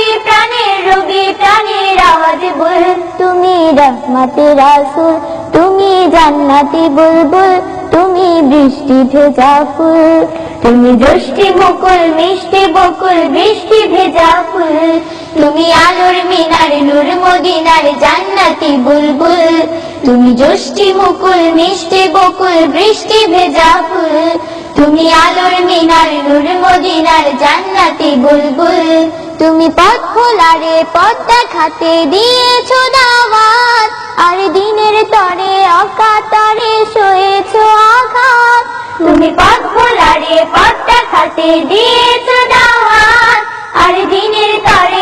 প্রাণের রবি প্রাণের আওয়াজ বল। তুমি রহমতে রাসুল, তুমি জান্নাতি বুলবুল, তুমি বৃষ্টি ভেজা ফুল। তুমি জ্যোষ্ঠী মুকুল মিষ্টি বকুল, বৃষ্টি ভেজা ফুল। তুমি আলোর মিনার, নূর মদিনার জান্নাতি বুলবুল। তুমি জ্যোষ্ঠী মুকুল, মিষ্টি বকুল, বৃষ্টি ভেজা ফুল। তুমি আলোর মিনার, নূর মদিনার জান্নাতি বুলবুল। তুমি পথ খোলারে পথ দেখাতে দিয়েছ দাওয়াত। আর দিনের তরে অকাতরে শুয়েছো আঘাত। তুমি পথ খোলারে পথ দেখাতে দিয়েছ দাওয়াত। আর দিনের তরে